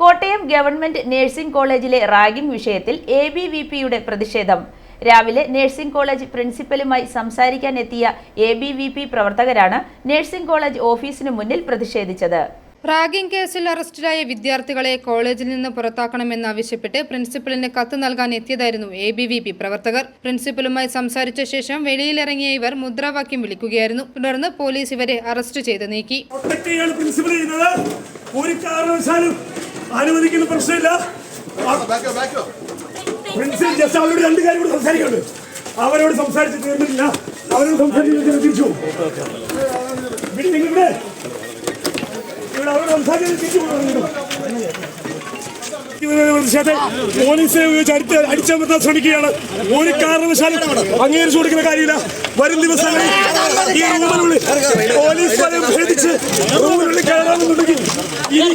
Kottayam government nursing കോളേജിലെ ragging വിഷയത്തിൽ A B V പിയുടെ പ്രതിഷേധം. രാവിലെ നഴ്സിംഗ് കോളേജ് പ്രിൻസിപ്പലുമായി സംസാരിക്കാനെത്തിയ എ ബി വി പി പ്രവർത്തകരാണ് നഴ്സിംഗ് കോളേജ് ഓഫീസിനു മുന്നിൽ പ്രതിഷേധിച്ചത്. റാഗിംഗ് കേസിൽ അറസ്റ്റിലായ വിദ്യാർത്ഥികളെ കോളേജിൽ നിന്ന് പുറത്താക്കണമെന്നാവശ്യപ്പെട്ട് പ്രിൻസിപ്പലിന് കത്ത് നൽകാൻ എത്തിയതായിരുന്നു എ ബി വി പി പ്രവർത്തകർ. പ്രിൻസിപ്പലുമായി സംസാരിച്ച ശേഷം വെളിയിലിറങ്ങിയ ഇവർ മുദ്രാവാക്യം വിളിക്കുകയായിരുന്നു. തുടർന്ന് പോലീസ് ഇവരെ അറസ്റ്റ് ചെയ്ത് നീക്കി. ഒരു കാരണവശാലും അനുവദിക്കുന്ന പ്രശ്നമില്ല. ജസ്റ്റ് അവരോട് രണ്ട് കാര്യം കൂടി സംസാരിക്കുന്നുണ്ട് അവരോട് സംസാരിച്ച് തീർന്നില്ല അവരോട് സംസാരിച്ച് തിരിച്ചു ഇവിടെ അവരോട് സംസാരിച്ച് പോലീസിനെ ഉപയോഗിച്ച് അടുത്ത് അടിച്ചമർത്താൻ ശ്രമിക്കുകയാണ്. ഒരു കാരണവശാലും അംഗീകരിച്ചു കൊടുക്കുന്ന കാര്യമില്ല. വരും ദിവസങ്ങളിൽ ഈ പോലീസ് വരെ ഭേദിച്ച് റൂമിനുള്ളിൽ കയറാമെന്നുണ്ടെങ്കിൽ ഇനി